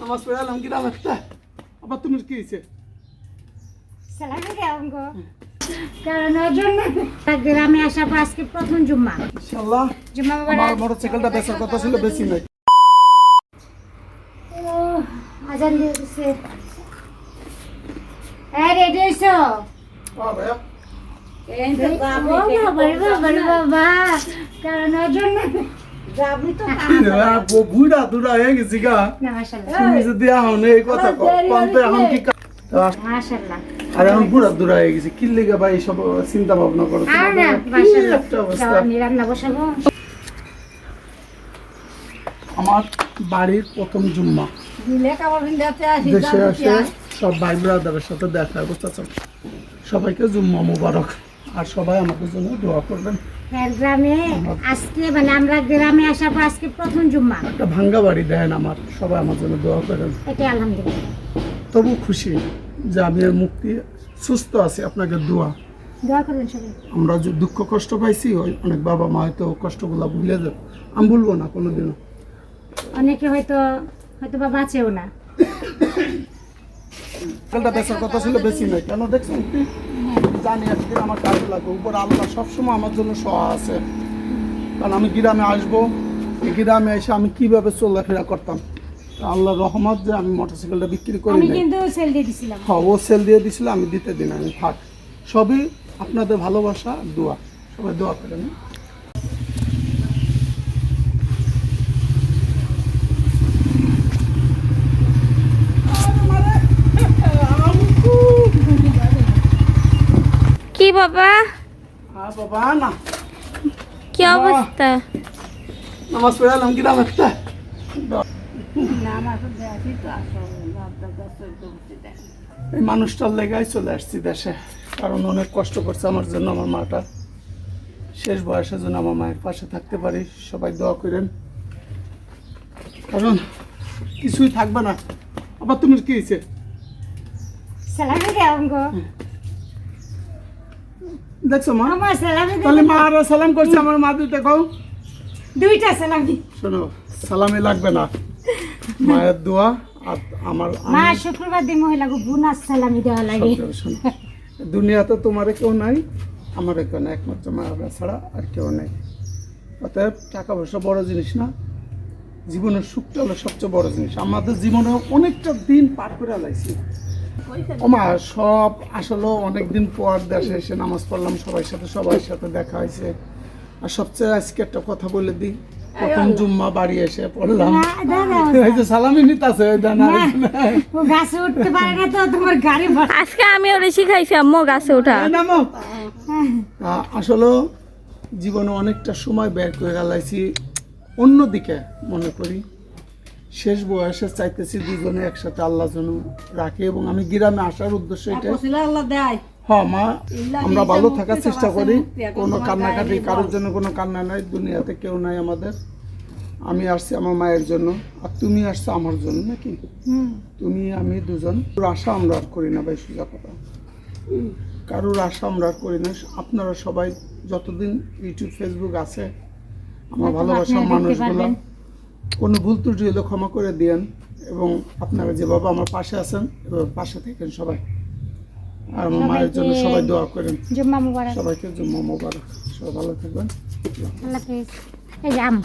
নামাজ পড়ে এলাম গ্রামে তা আবার তুমি কি হয়েছে? কারণ ওর জন্য গ্রামে আসার পর আজকে প্রথম জুম্মা। ইনশাল্লাহ জুম্মা আমার মোটরসাইকেলটা বেচার কথা ছিল বেশি নাই। আজান দিয়ে দিছে। হ্যাঁ রেডি হইছো ভাইয়া। ও বাবা বাবা বাবা কারণ ওর জন্য বুড়া হয়ে গেছি গা। তুমি যদি এখন এই কথা কন্ত এখন কি আর এখন বুড়া দুরা হয়ে গেছি। কি লেগে ভাই সব চিন্তা ভাবনা করো আর না তোমাদের কি মাশাআল্লাহ। একটা অবস্থা। যাও, আমি রান্না বসাবো। আমার বাড়ির প্রথম জুম্মা। দেশে আসে সব ভাই ব্রাদারের সাথে দেখা বুঝতেছেন সবাইকে জুম্মা মুবারক। আর সবাই আমাদের জন্য দোয়া করবেন। হ্যাঁ গ্রামে আজকে মানে আমরা গ্রামে আসার পর আজকে প্রথম জুম্মা। একটা ভাঙ্গা বাড়ি দেন আমার সবাই আমার জন্য দোয়া করেন। এটাই আলহামদুলিল্লাহ। তবু খুশি যে আমি মুক্তি সুস্থ আছি আপনাকে দোয়া। দোয়া করবেন সবাই। আমরা যে দুঃখ কষ্ট পাইছি অনেক বাবা মা হয়তো কষ্টগুলো ভুলে যাবে। আমি ভুলবো না কোনোদিনও। অনেকে হয়তো হয়তো বা বাঁচেও না। কালটা বেচার কথা ছিল বেশি নাই। কেন দেখছেন? জানি আজকে আমার কাজে লাগবে। উপরে আল্লাহ সবসময় আমার জন্য সহ আছে। কারণ আমি গ্রামে আসব এই গ্রামে এসে আমি কীভাবে চলাফেরা করতাম? আল্লাহ রহমত যে আমি মোটরসাইকেলটা বিক্রি করি হ্যাঁ ও সেল দিয়ে দিছিল আমি দিতে দিন আমি থাক। সবই আপনাদের ভালোবাসা দোয়া। সবাই দোয়া করেন। বাবা? হ্যাঁ বাবা না। কি অবস্থা? নামাজ পড়ে গ্রামে তা। এই মানুষটার লেগাই চলে আসছি দেশে কারণ অনেক কষ্ট করছে আমার জন্য আমার মাটা। শেষ বয়সের জন্য আমার মায়ের পাশে থাকতে পারি সবাই দোয়া করেন। কারণ কিছুই থাকবে না। আবার তুমি কি হয়েছে? দেখছ মা? আমার সালামি তাহলে মা আরও সালাম করছে আমার মা কও। দুইটা সালামি। শোনো সালামি লাগবে না। মায়ের দোয়া আর আমার মা শুক্রবার দিন মহিলাকে বুনাস সালামি দেওয়া লাগে। শোনো, দুনিয়াতে তোমার কেউ নাই আমার কেউ নাই। একমাত্র মা ছাড়া আর কেউ নাই। অতএব টাকা পয়সা বড় জিনিস না। জীবনের সুখটা হলো সবচেয়ে বড় জিনিস। আমাদের জীবনে অনেকটা দিন পার করে লাইছি ওমা সব আসলে অনেক দিন পর দেশে এসে নামাজ পড়লাম সবার সাথে সবার সাথে দেখা হয়েছে। আর সবচেয়ে আজকে একটা কথা বলে দিই প্রথম জুম্মা বাড়ি এসে পড়লাম। এই যে সালামি নিতাছে ওই দেন আর ও গাছে উঠতে পারে না তো তোমার গাড়ি আজকে আমি ওরে শিখাইছি আম্মু গাছে ওঠা নামো। আসলে জীবনে অনেকটা সময় ব্যয় করে গেলাইছি অন্যদিকে মনে করি। শেষ বয়সে চাইতেছি দুজনে একসাথে আল্লাহ যেন রাখে এবং আমি গ্রামে আসার উদ্দেশ্য এটা হ্যাঁ মা আমরা ভালো থাকার চেষ্টা করি। কোনো কান্নাকাটি কারোর জন্য কোনো কান্না নাই দুনিয়াতে কেউ নাই আমাদের। আমি আসছি আমার মায়ের জন্য আর তুমি আসছো আমার জন্য নাকি? তুমি আমি দুজন। আশা আমরা আর করি না ভাই সোজা কথা কারোর আশা আমরা আর করি না। আপনারা সবাই যতদিন ইউটিউব ফেসবুক আছে আমার ভালোবাসার মানুষগুলো। কোনো ভুল ত্রুটি হলে ক্ষমা করে দিয়েন এবং আপনারা যে বাবা আমার পাশে আছেন এভাবে পাশে থাকেন সবাই। আর আমার মায়ের জন্য সবাই দোয়া করেন। জুম্মা মুবারক। সবাইকে জুম্মা মোবারক। সবাই ভালো থাকবেন। আল্লাহ হাফেজ। এই আম